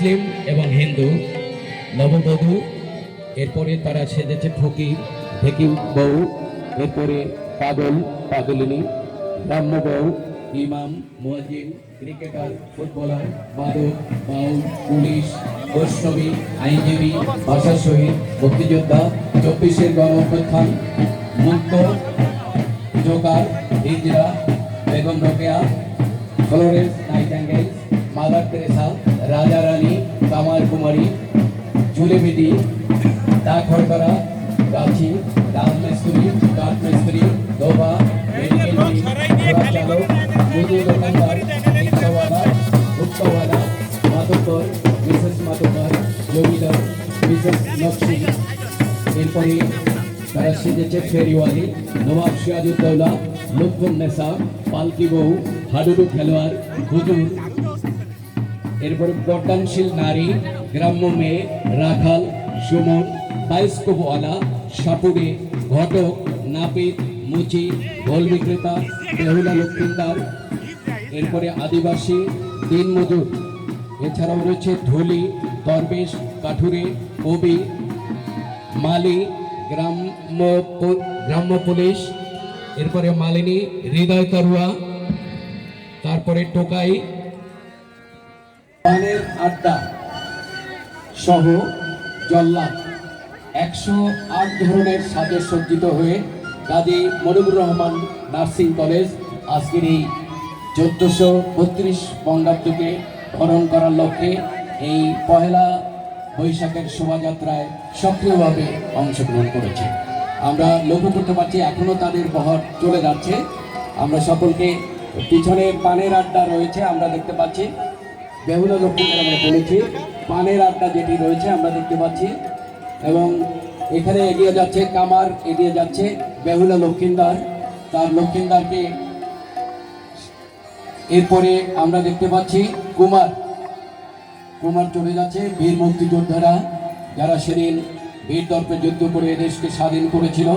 মুসলিম এবং হিন্দু, নববধূ, এরপরে তারা সেজেছে ফকির ঢেকি বউ, এরপরে পাগল, পাগলিনী ব্রাহ্ম বউ ইমাম, মুয়াজ্জিন, ক্রিকেটার, ফুটবলার বাদক বাউল পুলিশ, বৈষ্ণবী, আইনজীবী, ভাষা শহীদ, মুক্তিযোদ্ধা, চব্বিশের গণ অভ্যুত্থান মুক্ত, জোকার হিজরা Begum Rokeya, Florence, Nightingale, mother Teresa রাজা কামাল কুমারী জুলেবিডি ডাক হরকরা গাছি ডাল মিস্ত্রি কাঠ মিস্ত্রি দোবা মেডিকেল টিম ঘোড়া চালক মুদি দোকানদার রিক্সাওয়ালা ভুট্টাওয়ালা মাতব্বর মিসেস মাতব্বর জমিদার মিসেস নকশি এরপরে তারা সেজেছে ফেরিওয়ালি নবাব সিরাজউদ্দৌলা লুৎফুন্নেসা পালকি বউ হাডুডু খেলোয়াড় হুজুর এরপরে পর্দানশীল নারী, গ্রাম্য মেয়ে, রাখাল, সুমন বায়োস্কোপওয়ালা সাপুরে ঘটক, নাপিত, মুচি গোল বিক্রেতা, বেহুলা লক্ষ্মীন্দার এরপরে আদিবাসী, দিনমজুর। এছাড়াও রয়েছে ধুলি, দরবেশ, কাঠুরে, কবি, মালি, গ্রাম্য গ্রাম্য পুলিশ, এরপরে মালিনী, হৃদয় তরুয়া তারপরে টোকাই পানের আড্ডা সহ জল্লাদ। একশো আট ধরনের সাজে সজ্জিত হয়ে কাজী মনিবুর রহমান নার্সিং কলেজ আজকের এই চোদ্দোশো বত্রিশ বঙ্গাব্দকে স্মরণ করার লক্ষ্যে এই পহেলা বৈশাখের শোভাযাত্রায় সক্রিয়ভাবে অংশগ্রহণ করেছে। আমরা লক্ষ্য করতে পারছি এখনও তাদের বহর চলে যাচ্ছে। আমরা সকলকে পিছনে পানের আড্ডা রয়েছে, আমরা দেখতে পাচ্ছি বেহুলা লক্ষ্মীদের আমরা বলেছি। পানের আড্ডা যেটি রয়েছে, আমরা দেখতে পাচ্ছি। এবং এখানে এগিয়ে যাচ্ছে কামার, এগিয়ে যাচ্ছে বেহুলা লক্ষ্মীন্দার। তার লক্ষ্মীন্দারকে এরপরে আমরা দেখতে পাচ্ছি কুমার। কুমার চলে যাচ্ছে, বীর মুক্তিযোদ্ধারা যারা সেদিন বীর দর্পে যুদ্ধ করে দেশকে স্বাধীন করেছিল।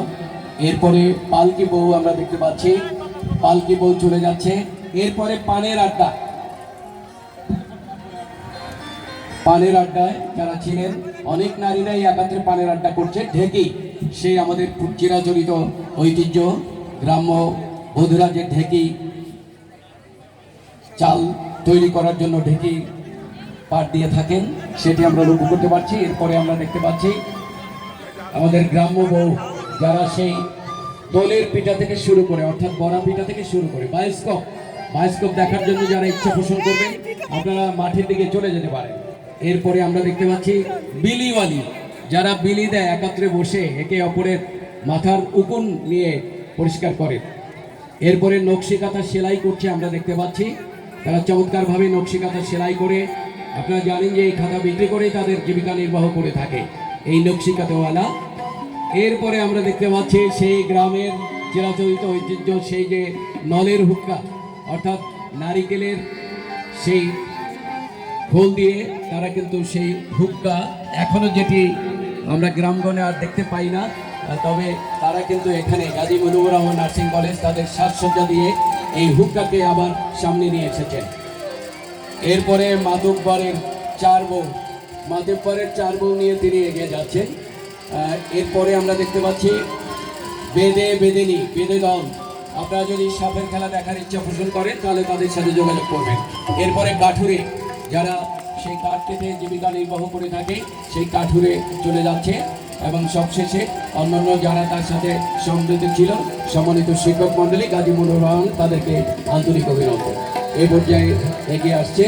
এরপরে পালকি বউ আমরা দেখতে পাচ্ছি। পালকি বউ চলে যাচ্ছে। এরপরে পানের আড্ডা। পানের আড্ডায় যারা ছিলেন, অনেক নারীরাই একাত্রে পানের আড্ডা করছে। ঢেকি সেই আমাদের চিরাচরিত ঐতিহ্য। গ্রাম্য বধুরা যে ঢেকি চাল তৈরি করার জন্য ঢেকি পাট দিয়ে থাকেন, সেটি আমরা লক্ষ্য করতে পারছি। এরপরে আমরা দেখতে পাচ্ছি আমাদের গ্রাম্য বউ যারা সেই দোলের পিঠা থেকে শুরু করে, অর্থাৎ বড়া পিঠা থেকে শুরু করে, বায়োস্কোপ। বায়োস্কোপ দেখার জন্য যারা ইচ্ছা পোষণ করবেন, আপনারা মাঠের দিকে চলে যেতে পারেন। এরপরে আমরা দেখতে পাচ্ছি বিলিওয়ালি যারা বিলি দেয়, একাত্রে বসে একে অপরের মাথার উকুন নিয়ে পরিষ্কার করে। এরপরে নকশি কাঁথা সেলাই করছে আমরা দেখতে পাচ্ছি। তারা চমৎকারভাবে নকশি কাঁথা সেলাই করে, আপনারা জানেন যে এই খাতা বিক্রি করেই তাদের জীবিকা নির্বাহ করে থাকে, এই নকশি কাঁথাওয়ালা। এরপরে আমরা দেখতে পাচ্ছি সেই গ্রামের চিরাচরিত ঐতিহ্য, সেই যে নলের হুক্কা, অর্থাৎ নারিকেলের সেই খোল দিয়ে তারা কিন্তু সেই হুক্কা এখনও যেটি আমরা গ্রামগণে আর দেখতে পাই না। তবে তারা কিন্তু এখানে গাজী মনুবুর রহমান নার্সিং কলেজ তাদের সাজসজ্জা দিয়ে এই হুক্কাকে আবার সামনে নিয়ে এসেছেন। এরপরে মাধববরের চার বউ, মাধববরের চার বউ নিয়ে তিনি এগিয়ে যাচ্ছেন। এরপরে আমরা দেখতে পাচ্ছি বেদে বেদেনি, বেদে দল। আপনারা যদি সাপের খেলা দেখার ইচ্ছা পোষণ করেন, তাহলে তাদের সাথে যোগাযোগ করবেন। এরপরে কাঠুরে যারা সেই কাঠ কেটে জীবিকা নির্বাহ করে থাকে, সেই কাঠুরে চলে যাচ্ছে এবং সবশেষে অন্যান্য যারা তার সাথে সম্মিলিত ছিল, সম্মানিত শিক্ষক মণ্ডলী গাজী মনোর রহমান তাদেরকে আন্তরিক অভিনন্দন। এই পর্যায়ে এগিয়ে আসছে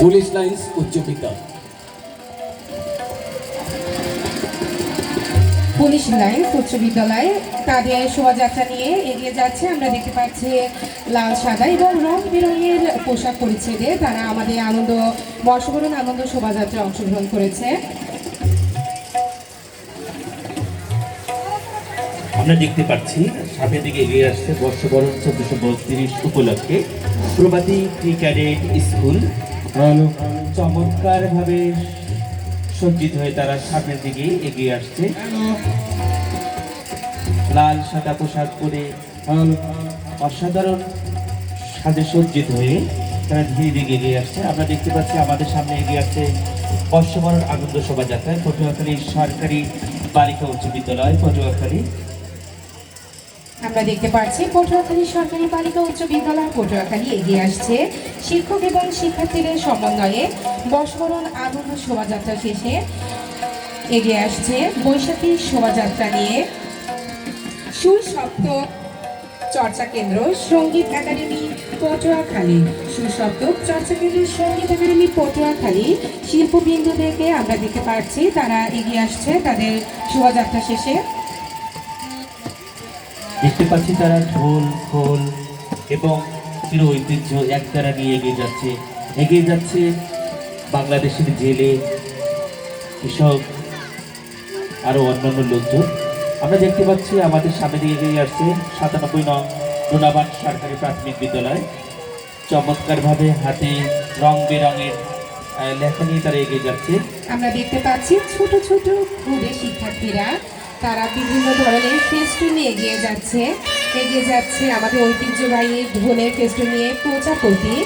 পুলিশ লাইন্স উচ্চ বিদ্যালয়। পুলিশ লাইন, উচ্চ বিদ্যালয়। তাদের শোভাযাত্রা নিয়ে এগিয়ে যাচ্ছে। আমরা দেখতে পাচ্ছি লাল, সাদা এবং রং বেরঙের পোশাক পরিচ্ছেদে তারা আমাদের আনন্দ, বর্ষবরণ আনন্দ শোভাযাত্রায় অংশগ্রহণ করেছে। আমরা দেখতে পাচ্ছি, সামনের দিকে এগিয়ে আসছে বর্ষবরণ চোদ্দশো বত্রিশ উপলক্ষে। প্রভাতী প্রি ক্যাডেট স্কুল চমৎকার ভাবে সজ্জিত হয়ে তারা সামনের দিকে এগিয়ে আসছে। লাল, সাদা পোশাক পরে অসাধারণ সাজে সজ্জিত হয়ে তারা ধীরে ধীরে এগিয়ে আসছে। আমরা দেখতে পাচ্ছি আমাদের সামনে এগিয়ে আসছে বর্ষবরণ আনন্দ শোভাযাত্রায় পটুয়াখালী সরকারি বালিকা উচ্চ বিদ্যালয়, পটুয়াখালী আমরা দেখতে পাচ্ছি পটুয়াখালী সরকারি বালিকা উচ্চ বিদ্যালয় পটুয়াখালী এগিয়ে আসছে। শিক্ষক এবং শিক্ষার্থীদের সমন্বয়ে বর্ষবরণ আনন্দ শোভাযাত্রা শেষে এগিয়ে আসছে। বৈশাখী শোভাযাত্রা নিয়ে সুসপ্ত চর্চা কেন্দ্র সংগীত একাডেমি পটুয়াখালী। সুসপ্ত চর্চা কেন্দ্র সংগীত একাডেমি পটুয়াখালী শিল্পবিন্দু থেকে আমরা দেখতে পাচ্ছি। তারা এগিয়ে আসছে তাদের শোভাযাত্রা শেষে। দেখতে পাচ্ছি তারা ঢোল খোল এবং চির ঐতিহ্য এক তারা নিয়ে এগিয়ে যাচ্ছে। এগিয়ে যাচ্ছে বাংলাদেশের জেলে, কৃষক, আরও অন্যান্য লোকজন। আমরা দেখতে পাচ্ছি আমাদের সামনে দিয়ে এগিয়ে আসছে সাতানব্বই নং ডোনাবান সরকারি প্রাথমিক বিদ্যালয়। চমৎকারভাবে হাতে রং বেরঙের লেখা নিয়ে তারা এগিয়ে যাচ্ছে। আমরা দেখতে পাচ্ছি ছোট ছোট শিক্ষার্থীরা তারা বিভিন্ন ধরনের ফেস্টুন নিয়ে এগিয়ে যাচ্ছে। এগিয়ে যাচ্ছে আমাদের ঐতিহ্যবাহী ঢোলের ফেস্টুন নিয়ে প্রজাপতি।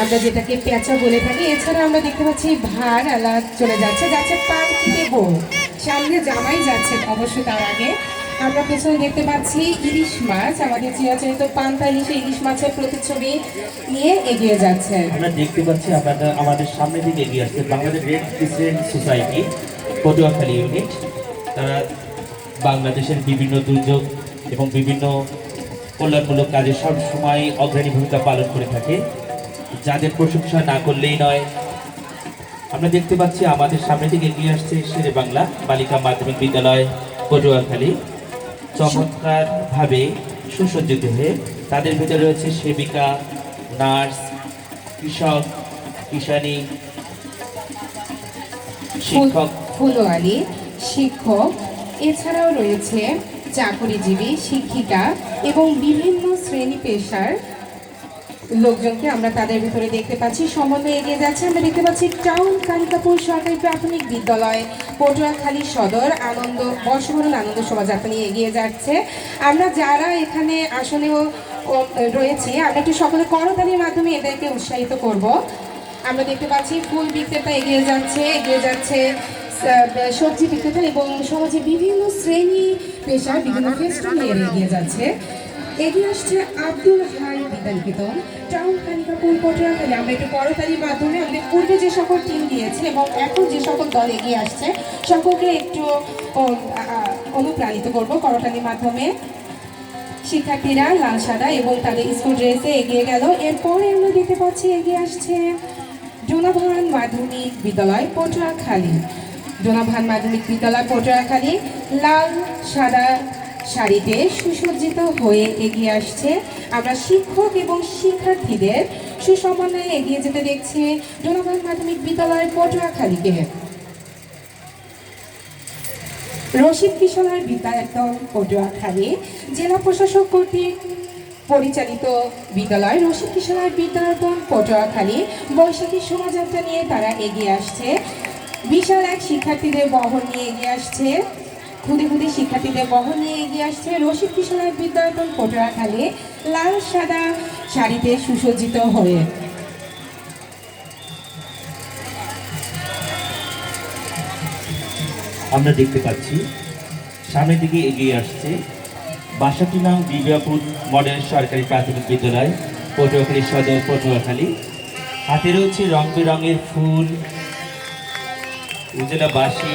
আমরা যেটাকে পেঁচা বলে থাকি, এছাড়া আমরা দেখতে পাচ্ছি ভার আলা চলে যাচ্ছে যাচ্ছে পালকিতে বউ সামনে জামাই যাচ্ছে অবশ্য তার আগে। আমরা পেছনে দেখতে পাচ্ছি ইলিশ মাছ, আমাদের চিরাচরিত পান্তা ইলিশে ইলিশ মাছের প্রতিচ্ছবি নিয়ে এগিয়ে যাচ্ছে আমরা দেখতে পাচ্ছি আমাদের আমাদের সামনে দিকে এগিয়ে আসছে Bangladesh red crescent society Patuakhali unit তারা বাংলাদেশের বিভিন্ন দুর্যোগ এবং বিভিন্ন কল্যাণমূলক কাজে সবসময় অগ্রণী ভূমিকা পালন করে থাকে। যাদের প্রশংসা না করলেই নয়। আমরা দেখতে পাচ্ছি আমাদের সামনে থেকে এগিয়ে আসছে শেরে বাংলা বালিকা মাধ্যমিক বিদ্যালয় পটুয়াখালী। চমৎকারভাবে সুসজ্জিত হয়ে তাদের ভিতরে রয়েছে সেবিকা নার্স কৃষক কিষানী শিক্ষক। ফুলওয়ারি শিক্ষক এছাড়াও রয়েছে চাকরিজীবী, শিক্ষিকা এবং বিভিন্ন শ্রেণি পেশার লোকজনকে আমরা তাদের ভিতরে দেখতে পাচ্ছি। সমন্বয়ে এগিয়ে যাচ্ছে, আমরা দেখতে পাচ্ছি টাউন কালিকাপুর সরকারি প্রাথমিক বিদ্যালয়, পটুয়াখালী সদর, আনন্দ, বর্ষবরণ, আনন্দ শোভাযাত্রা নিয়ে এগিয়ে যাচ্ছে। আমরা যারা এখানে আসলেও রয়েছি, আমরা একটু সকলে করতালির মাধ্যমে এদেরকে উৎসাহিত করব। আমরা দেখতে পাচ্ছি ফুল বিক্রেতা এগিয়ে যাচ্ছে এগিয়ে যাচ্ছে সবজি বিক্রেতা এবং সমাজে বিভিন্ন শ্রেণি পেশা বিভিন্ন নিয়ে এগিয়ে যাচ্ছে। এগিয়ে আসছে আব্দুল হাই বিদ্যানিকেতন টাউন কালিকাপুর পটুয়াখালী। আমরা একটু করতালির মাধ্যমে আমাদের পূর্বে যে সকল টিম দিয়েছে এবং এখন যে সকল দল এগিয়ে আসছে, সকলকে একটু অনুপ্রাণিত করব করতালির মাধ্যমে। শিক্ষার্থীরা লাল সাদা এবং তাদের স্কুল ড্রেসে এগিয়ে গেল। এরপরে আমরা দেখতে পাচ্ছি এগিয়ে আসছে ডোনাভান মাধ্যমিক বিদ্যালয়, পটুয়াখালী। ডোনাভান মাধ্যমিক বিদ্যালয় পটুয়াখালী লাল, সাদা শাড়িতে সুসজ্জিত হয়ে এগিয়ে আসছে। আমরা শিক্ষক এবং শিক্ষার্থীদের সুসমন্বয়ে এগিয়ে যেতে দেখছি ডোনাভান মাধ্যমিক বিদ্যালয় পটুয়াখালীকে। রশিদ কিশোরের বিদ্যায়তন পটুয়াখালী জেলা প্রশাসক কর্তৃক পরিচালিত বিদ্যালয় রশিদ কিশোরের বিদ্যায়তন পটুয়াখালী। বৈশাখী শোভাযাত্রা নিয়ে তারা এগিয়ে আসছে। বিশাল এক শিক্ষার্থীদের বহন নিয়ে এগিয়ে আসছে। খুদে খুদে শিক্ষার্থীদের বহন নিয়ে এগিয়ে আসছে রশিদ কিশোরের বিদ্যায়তন পটুয়াখালী লাল সাদা শাড়িতে সুসজ্জিত হয়ে। আমরা দেখতে পাচ্ছি, সামনের দিকে এগিয়ে আসছে বাষট্টি নাম বিবিয়াপুর মডেল সরকারি প্রাথমিক বিদ্যালয় পটুয়াখালী সদর পটুয়াখালী হাতে রয়েছে রং বেরঙের ফুল বাসি,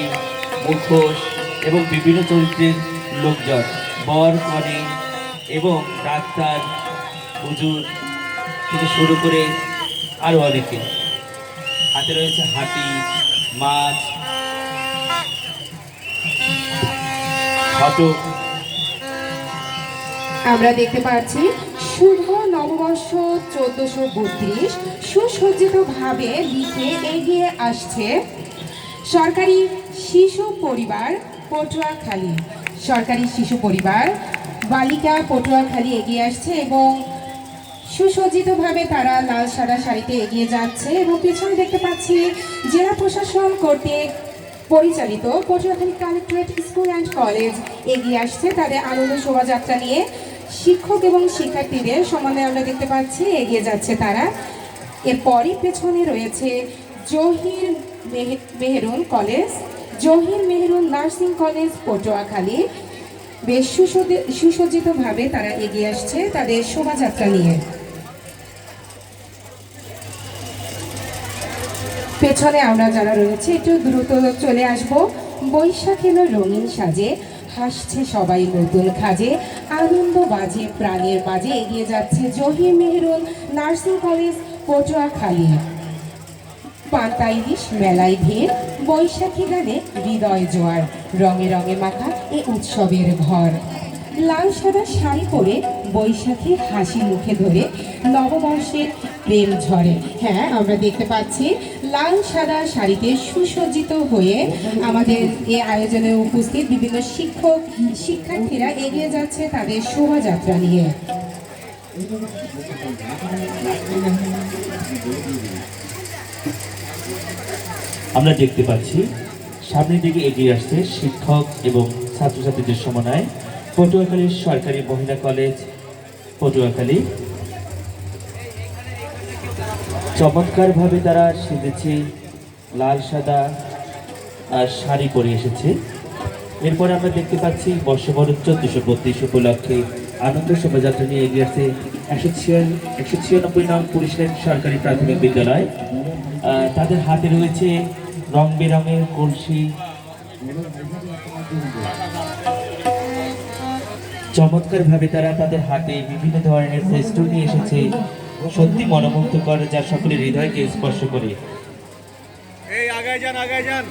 মুখোশ এবং বিভিন্ন চরিত্রের লোকজন, বর, কনে এবং ডাক্তার, হুজুর থেকে শুরু করে আরও অনেকে। হাতে রয়েছে হাতি মাছ ফটো আমরা দেখতে পাচ্ছি শুভ নববর্ষ চোদ্দশো বত্রিশ। সুসজ্জিতভাবে লিখে এগিয়ে আসছে সরকারি শিশু পরিবার, পটুয়াখালী। সরকারি শিশু পরিবার, বালিকা পটুয়াখালী এগিয়ে আসছে এবং সুসজ্জিতভাবে তারা লাল সাদা শাড়িতে এগিয়ে যাচ্ছে এবং পেছনে দেখতে পাচ্ছি জেলা প্রশাসন কর্তৃক পরিচালিত Patuakhali collectorate school and college এগিয়ে আসছে। তাদের আনন্দ শোভাযাত্রা নিয়ে শিক্ষক এবং শিক্ষার্থীদের সমন্বয়ে আমরা দেখতে পাচ্ছি, এগিয়ে যাচ্ছে তারা। এরপরই পেছনে রয়েছে Zahir মেহে- Meherun college, Zahir Meherun nursing college, Patuakhali. বেশ সুসজ্জি- সুসজ্জিতভাবে তারা এগিয়ে আসছে তাদের শোভাযাত্রা নিয়ে। পেছনে আমরা যারা রয়েছে, একটু দ্রুত চলে আসব। বৈশাখ এলো রঙিন সাজে, হাসছে সবাই নতুন খাজে। আনন্দ বাজে প্রাণের মাঝে এগিয়ে যাচ্ছে জহির মেহরুন নার্সিং কলেজ, পটুয়াখালী। পান্তা ইলিশ মেলায় ভিড়, বৈশাখী গানে হৃদয় জোয়ার, রঙে রঙে মাখা এ উৎসবের ঘর। লাল সাদা শাড়ি পরে বৈশাখী হাসি মুখে ধরে নববর্ষের প্রেম ঝরে। হ্যাঁ আমরা দেখতে পাচ্ছি লাল সাদা শাড়িতে সুসজ্জিত হয়ে আমাদের এ আয়োজনে উপস্থিত বিভিন্ন শিক্ষক, শিক্ষার্থীরা এগিয়ে যাচ্ছে তাদের শোভাযাত্রা নিয়ে। আমরা দেখতে পাচ্ছি, সামনের দিকে এগিয়ে আসছে শিক্ষক এবং ছাত্রছাত্রীদের সমন্বয়। পটুয়াখালীর সরকারি মহিলা কলেজ, পটুয়াখালী। চমৎকারভাবে তারা সেজেছে, লাল, সাদা শাড়ি পরে এসেছে। এরপরে আমরা দেখতে পাচ্ছি, বর্ষবরণ চোদ্দশো বত্রিশ উপলক্ষে আনন্দ শোভাযাত্রা নিয়ে এগিয়ে আসছে একশো ছিয়ান, একশো ছিয়ানব্বই নং পুলিশের সরকারি প্রাথমিক বিদ্যালয়। তাদের হাতে রয়েছে রং বেরঙের কলসি। চমৎকারভাবে তারা তাদের হাতে বিভিন্ন ধরনের ফেস্টুন নিয়ে এসেছে। সত্যি মনোমুগ্ধকর যা সকলের হৃদয়কে স্পর্শ করে। এই আগায় যান আগায় যান।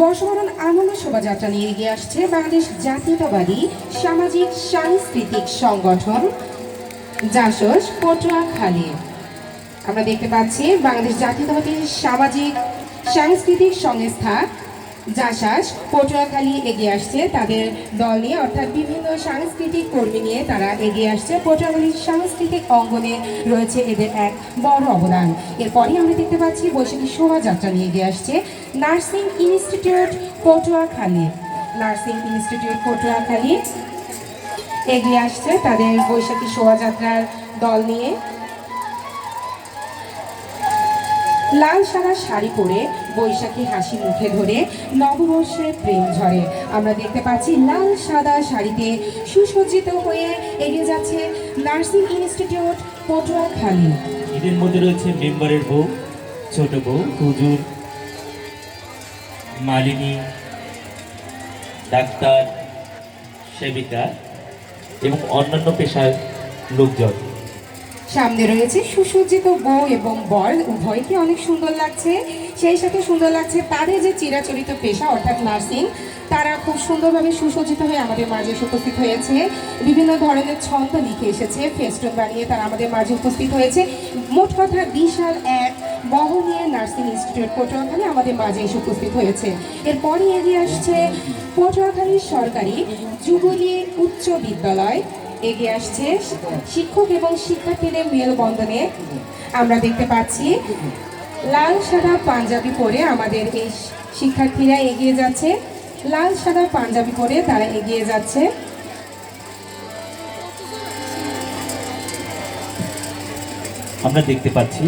বর্ষবরণ আনন্দ শোভাযাত্রা নিয়ে এগিয়ে আসছে বাংলাদেশ জাতীয়তাবাদী সামাজিক সাংস্কৃতিক সংগঠন। জাসস পটুয়াখালী। আমরা দেখতে পাচ্ছি বাংলাদেশ জাতীয়তাবাদী সামাজিক, সাংস্কৃতিক সংস্থা জাসাস পটুয়াখালী এগিয়ে আসছে। তাদের দল নিয়ে অর্থাৎ বিভিন্ন সাংস্কৃতিক কর্মী নিয়ে তারা এগিয়ে আসছে। পটুয়াখালীর সাংস্কৃতিক অঙ্গনে রয়েছে এদের এক বড় অবদান। এরপরই আমরা দেখতে পাচ্ছি বৈশাখী শোভাযাত্রা নিয়ে এগিয়ে আসছে nursing institute Patuakhali. Nursing institute Patuakhali এগিয়ে আসছে। তাদের বৈশাখী শোভাযাত্রার দল নিয়ে লাল সাদা শাড়ি পরে বৈশাখী হাসি মুখে ধরে নববর্ষের প্রেম ঝরে। আমরা দেখতে পাচ্ছি লাল সাদা শাড়িতে সুসজ্জিত হয়ে এগিয়ে যাচ্ছে নার্সিং ইনস্টিটিউট পটুয়াখালী। এদের মধ্যে রয়েছে মেম্বারের বউ, ছোট বউ হুজুর মালিনী, ডাক্তার, সেবিকা এবং অন্যান্য পেশার লোকজন। সামনে রয়েছে সুসজ্জিত বউ এবং বর। উভয়কে অনেক সুন্দর লাগছে। সেই সাথে সুন্দর লাগছে তাদের যে চিরাচরিত পেশা, অর্থাৎ নার্সিং, তারা খুব সুন্দরভাবে সুসজ্জিত হয়ে আমাদের মাঝে উপস্থিত হয়েছে। বিভিন্ন ধরনের ছন্দ লিখে এসেছে, ফেস্টুন বানিয়ে তারা আমাদের মাঝে উপস্থিত হয়েছে। মোট কথা বিশাল এক বহনীয় নার্সিং ইনস্টিটিউট পটুয়াখালী আমাদের মাঝে এসে উপস্থিত হয়েছে। এরপরই এগিয়ে আসছে পটুয়াখালীর সরকারি যুবলী উচ্চ বিদ্যালয়। এগিয়ে আসছে শিক্ষক এবং শিক্ষার্থীদের মেলবন্ধনে। আমরা দেখতে পাচ্ছি, লাল সাদা পাঞ্জাবি পরে আমাদের এই শিক্ষার্থীরা এগিয়ে যাচ্ছে। লাল সাদা পাঞ্জাবি পরে তারা এগিয়ে যাচ্ছে। আমরা দেখতে পাচ্ছি,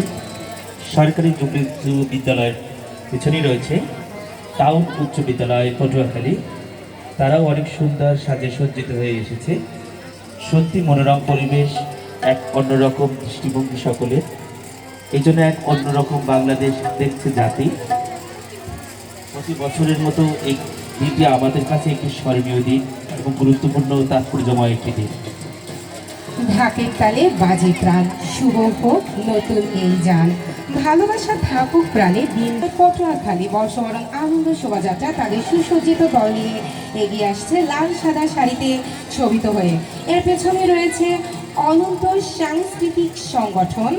সরকারি যুব বিদ্যালয়ের পিছনেই রয়েছে টাউন উচ্চ বিদ্যালয়, পটুয়াখালী। তারাও অনেক সুন্দর সাজে সজ্জিত হয়ে এসেছে। সত্যি মনোরম পরিবেশ, এক অন্যরকম দৃষ্টিভঙ্গি সকলের। এই জন্য এক অন্যরকম বাংলাদেশ দেখছে জাতি। প্রতি বছরের মতো এই দিনটি আমাদের কাছে একটি স্মরণীয় দিন এবং গুরুত্বপূর্ণ তাৎপর্যময় একটি দিন। ঢাকের তালে বাজে প্রাণ। শুভ হোক নতুন এই যান। ভালোবাসা থাকুক প্রাণে, দিন পটুয়াখালী বর্ষবরণ, আনন্দ, শোভাযাত্রা, তাদের সুসজ্জিত দল নিয়ে এগিয়ে আসছে লাল সাদা শাড়িতে শোভিত হয়ে। এর পেছনে রয়েছে অনন্ত সাংস্কৃতিক সংগঠন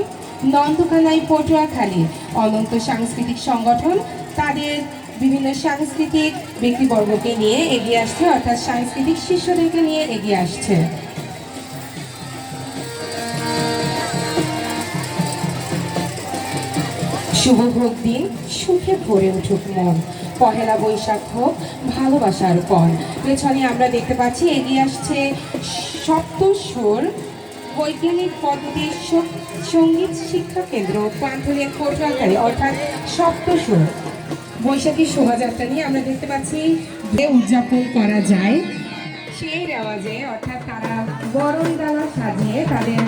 নন্দকানাই পটুয়াখালী। অনন্ত সাংস্কৃতিক সংগঠন তাদের বিভিন্ন সাংস্কৃতিক ব্যক্তিবর্গকে নিয়ে এগিয়ে আসছে, অর্থাৎ সাংস্কৃতিক শিষ্যদেরকে নিয়ে এগিয়ে আসছে। শুভ হোক দিন, সুখে ভরে উঠুক মন। পহেলা বৈশাখ হোক, ভালোবাসার পণ। পেছনে আমরা দেখতে পাচ্ছি এগিয়ে আসছে সপ্তস্বর বৈজ্ঞানিক পদ্ধতির সংগীত শিক্ষা কেন্দ্র পান্থলিয়া কোটরালকারী অর্থাৎ সপ্তসুর বৈশাখী শোভাযাত্রা নিয়ে আমরা দেখতে পাচ্ছি যে উদযাপন করা যায়। সেই রেওয়াজে, অর্থাৎ তারা গরম ডালা সাজিয়ে তাদের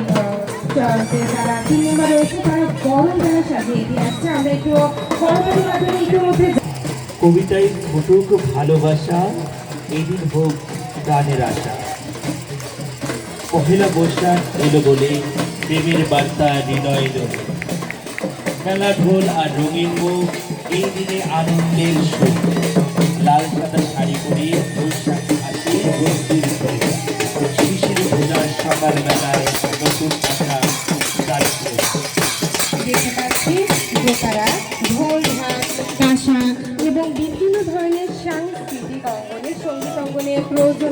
কবিতায় ঘটুক ভালোবাসা, এদিন হোক গানের আশা। পহেলা বৈশাখ এলো বলে প্রেমের বার্তা হৃদয় দোলে খেলা ঢোল আর রঙিন মুখ, এই দিনে আনন্দের সুখ। লাল সাদা শাড়ি পরে বৈশাখ আসে ঘরে। শিশির ভোজার সকাল বেলায় নতুন আশা গাড়ি